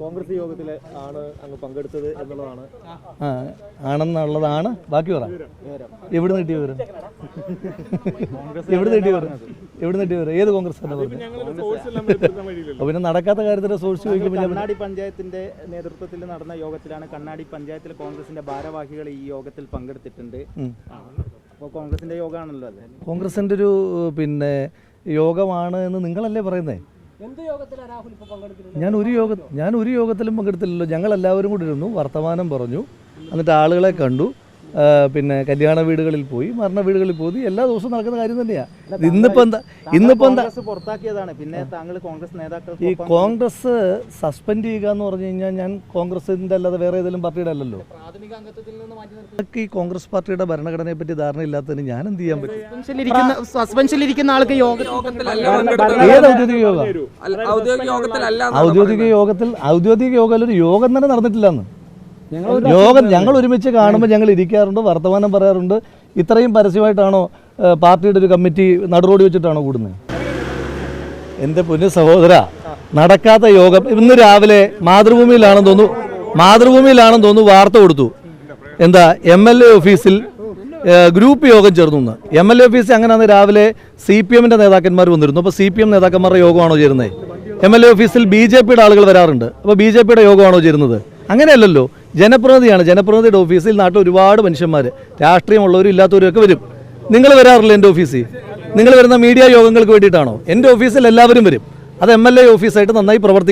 കോൺഗ്രസ് യോഗത്തിൽ ആണ് അങ്ങ് പങ്കെടുത്തത് എന്നുള്ളതാണ്. ആ ആണെന്നുള്ളതാണ്. ബാക്കി പറ. എവിടെ നിന്ന് കിട്ടിയ വിവരം? എവിടെ നിന്ന് കിട്ടിയ വിവരം? എവിടെ നിന്ന് കിട്ടിയ വിവരം? ഏത് കോൺഗ്രസ് തന്നെ പറഞ്ഞു? അപ്പൊ പിന്നെ നടക്കാത്ത കാര്യത്തിന്റെ സോഴ്സ് ചോദിക്കുമ്പോൾ കണ്ണാടി പഞ്ചായത്തിന്റെ നേതൃത്വത്തിൽ നടന്ന യോഗത്തിലാണ് കണ്ണാടി പഞ്ചായത്തിലെ കോൺഗ്രസിന്റെ ഭാരവാഹികൾ ഈ യോഗത്തിൽ പങ്കെടുത്തിട്ടുണ്ട്. അപ്പോൾ കോൺഗ്രസിന്റെ യോഗമാണല്ലോ അല്ലേ കോൺഗ്രസിന്റെ ഒരു പിന്നെ യോഗമാണ് എന്ന് നിങ്ങളല്ലേ പറയുന്നേ? ഞാൻ ഒരു യോഗ ഞാൻ ഒരു യോഗത്തിലും പങ്കെടുത്തില്ലല്ലോ. ഞങ്ങൾ എല്ലാവരും കൂടി ഇരുന്നു. വർത്തമാനം പറഞ്ഞു. എന്നിട്ട് ആളുകളെ കണ്ടു. പിന്നെ കല്യാണ വീടുകളിൽ പോയി മരണ വീടുകളിൽ പോയി. എല്ലാ ദിവസവും നടക്കുന്ന കാര്യം തന്നെയാണ് ഇന്നിപ്പോ എന്താ ഇന്നിപ്പോ എന്താ പുറത്താക്കിയതാണ്. പിന്നെ താങ്കൾ കോൺഗ്രസ് നേതാക്കൾ ഈ കോൺഗ്രസ് സസ്പെൻഡ് ചെയ്യുക എന്ന് പറഞ്ഞു കഴിഞ്ഞാൽ ഞാൻ കോൺഗ്രസിന്റെ അല്ലാതെ വേറെ ഏതെങ്കിലും പാർട്ടിയുടെ അല്ലല്ലോ. നിങ്ങൾക്ക് ഈ കോൺഗ്രസ് പാർട്ടിയുടെ ഭരണഘടനയെ പറ്റി ധാരണ ഇല്ലാത്തതിന് ഞാൻ എന്ത് ചെയ്യാൻ പറ്റും? സസ്പെൻഷനിലിരിക്കുന്ന ആൾക്ക് ഔദ്യോഗിക യോഗത്തിൽ ഔദ്യോഗിക യോഗത്തിൽ ഒരു യോഗം തന്നെ നടന്നിട്ടില്ലെന്ന് യോഗം ഞങ്ങൾ ഒരുമിച്ച് കാണുമ്പോൾ ഞങ്ങൾ ഇരിക്കാറുണ്ട് വർത്തമാനം പറയാറുണ്ട്. ഇത്രയും പരസ്യമായിട്ടാണോ പാർട്ടിയുടെ ഒരു കമ്മിറ്റി നടുറോടി വെച്ചിട്ടാണോ കൂടുന്നത്? എന്റെ പൊന്നു സഹോദര നടക്കാത്ത യോഗം ഇന്ന് രാവിലെ മാതൃഭൂമിയിലാണെന്ന് തോന്നുന്നു. മാതൃഭൂമിയിലാണെന്ന് തോന്നുന്നു വാർത്ത കൊടുത്തു. എന്താ എം എൽ എ ഓഫീസിൽ ഗ്രൂപ്പ് യോഗം ചേർന്നു എന്ന് എം എൽ എ ഓഫീസിൽ അങ്ങനെയാണ് രാവിലെ സി പി എമ്മിന്റെ നേതാക്കന്മാർ വന്നിരുന്നു. അപ്പോൾ സി പി എം നേതാക്കന്മാരുടെ യോഗമാണോ ചേരുന്നത് എം എൽ എ ഓഫീസിൽ ബി ജെ പിയുടെ ആളുകൾ വരാറുണ്ട്. അപ്പോൾ ബി ജെ പിയുടെ യോഗമാണോ ചേരുന്നത്? അങ്ങനെയല്ലല്ലോ. ജനപ്രതിനിധിയാണ്. ജനപ്രതിനിധിയുടെ ഓഫീസിൽ നാട്ടിൽ ഒരുപാട് മനുഷ്യന്മാർ രാഷ്ട്രീയമുള്ളവരും ഇല്ലാത്തവരും ഒക്കെ വരും. നിങ്ങൾ വരാറില്ല എന്റെ ഓഫീസിൽ നിങ്ങൾ വരുന്ന മീഡിയ യോഗങ്ങൾക്ക് വേണ്ടിയിട്ടാണോ? എന്റെ ഓഫീസിൽ എല്ലാവരും വരും. അത് എം എൽ എ ഓഫീസായിട്ട് നന്നായി പ്രവർത്തിക്കും